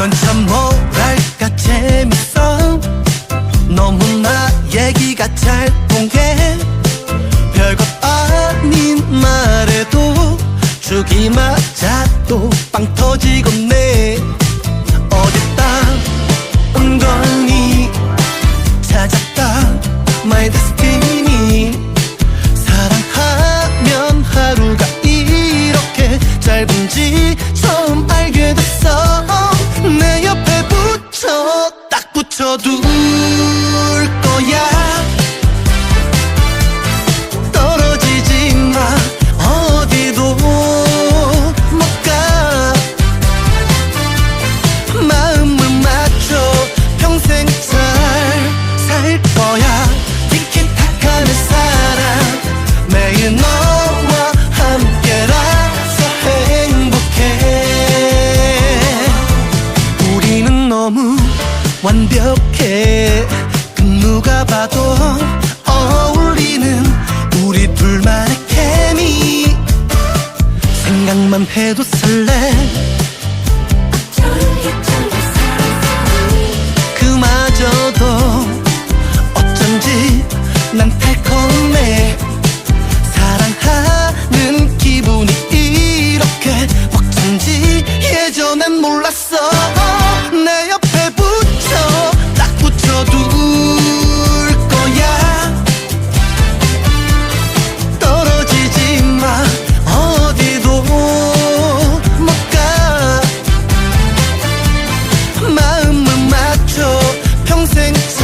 넌참 뭐랄까 재밌어. 너무나 얘기가 잘 통해. 별것 아닌 말에도 죽 이마 자도 빵 터지고 붙여둘 거야. 완벽해. 그 누가 봐도 어울리는 우리 둘만의 케미. 생각만 해도 설레. 그마저도 어쩐지 난 달콤해. 사랑하는 기분이 이렇게 벅찬지 예전엔 몰랐어. sensin